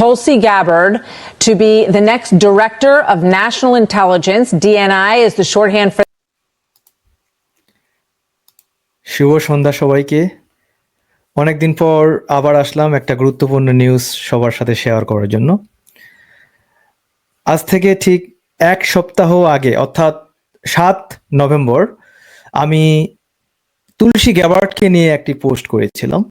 Tulsi Gabbard to be the next director of national intelligence. DNI is the shorthand for শুভ সন্ধ্যা সবাইকে। অনেকদিন পর আবার আসলাম একটা গুরুত্বপূর্ণ নিউজ সবার সাথে শেয়ার করার জন্য। আজ থেকে ঠিক এক সপ্তাহ আগে, অর্থাৎ সাত নভেম্বর, আমি তুলসী গ্যাবার্টকে নিয়ে একটি পোস্ট করেছিলাম।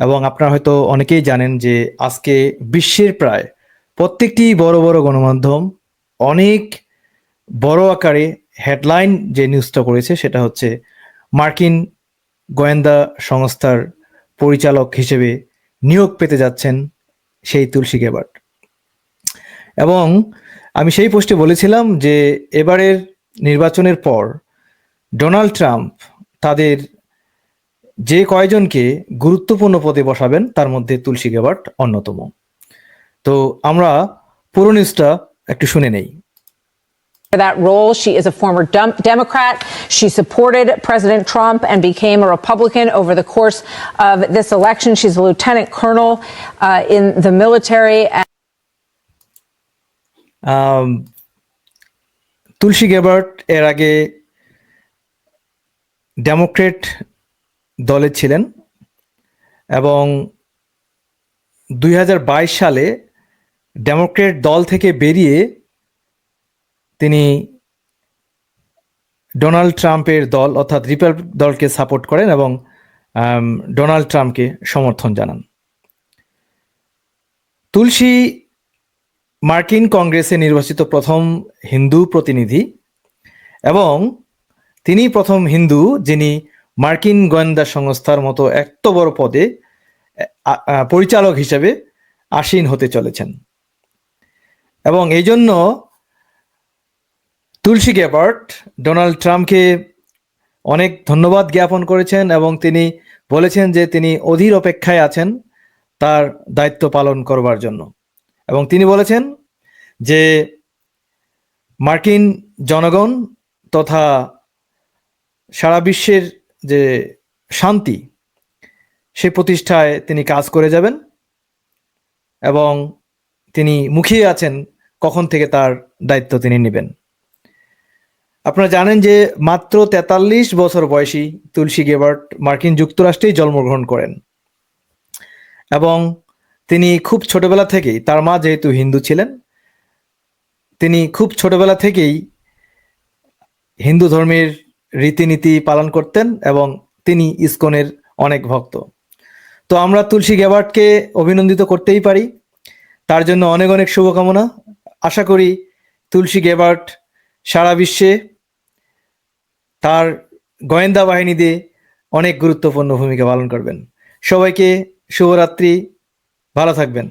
এবং আপনারা হয়তো অনেকেই জানেন যে আজকে বিশ্বের প্রায় প্রত্যেকটি বড় বড় গণমাধ্যম অনেক বড় আকারে হেডলাইন যে নিউজটা করেছে সেটা হচ্ছে মার্কিন গোয়েন্দা সংস্থার পরিচালক হিসেবে নিয়োগ পেতে যাচ্ছেন সেই তুলসী গেবার্ট। এবং আমি সেই পোস্টে বলেছিলাম যে এবারের নির্বাচনের পর ডোনাল্ড ট্রাম্প তাদের যে কয়জনকে গুরুত্বপূর্ণ পদে বসাবেন তার মধ্যে তুলসী গেবার্ট অন্যতম তো আমরা পুরো নিউজটা একটু শুনে নেই that role. She is a former dem- Democrat. She supported President Trump and became a Republican over the course of this election. She's a lieutenant colonel uh, in the military. And আম, তুলসী গেবার্ট এর আগে Democrat দলে ছিলেন এবং দুই হাজার বাইশ সালে Democrat দল থেকে বেরিয়ে তিনি ডোনাল্ড ট্রাম্পের দল অর্থাৎ রিপাবলিক দলকে সাপোর্ট করেন এবং ডোনাল্ড ট্রাম্পকে সমর্থন জানান। তুলসী মার্কিন কংগ্রেসে নির্বাচিত প্রথম হিন্দু প্রতিনিধি এবং তিনি প্রথম হিন্দু যিনি মার্কিন গোয়েন্দা সংস্থার মতো এত বড় পদে পরিচালক হিসেবে আসীন হতে চলেছেন। এবং এই জন্য তুলসী গেবার্ট ডোনাল্ড ট্রাম্পকে অনেক ধন্যবাদ জ্ঞাপন করেছেন এবং তিনি বলেছেন যে তিনি অধীর অপেক্ষায় আছেন তার দায়িত্ব পালন করবার জন্য। এবং তিনি বলেছেন যে মার্কিন জনগণ তথা সারা বিশ্বের যে শান্তি, সে প্রতিষ্ঠায় তিনি কাজ করে যাবেন এবং তিনি মুখিয়ে আছেন কখন থেকে তার দায়িত্ব তিনি নেবেন। আপনারা জানেন যে মাত্র তেতাল্লিশ বছর বয়সী তুলসী গেবার্ট মার্কিন যুক্তরাষ্ট্রেই জন্মগ্রহণ করেন এবং তিনি খুব ছোটবেলা থেকেই, তার মা যেহেতু হিন্দু ছিলেন, তিনি খুব ছোটবেলা থেকেই হিন্দু ধর্মের রীতিনীতি পালন করতেন এবং তিনি ইসকনের অনেক ভক্ত। তো আমরা তুলসী গেবার্টকে অভিনন্দিত করতেই পারি। তার জন্য অনেক অনেক শুভকামনা। আশা করি তুলসী গেবার্ট সারা বিশ্বে তার গোয়েন্দা বাহিনী দিয়ে অনেক গুরুত্বপূর্ণ ভূমিকা পালন করবেন। সবাইকে শুভরাত্রি। ভালো থাকবেন।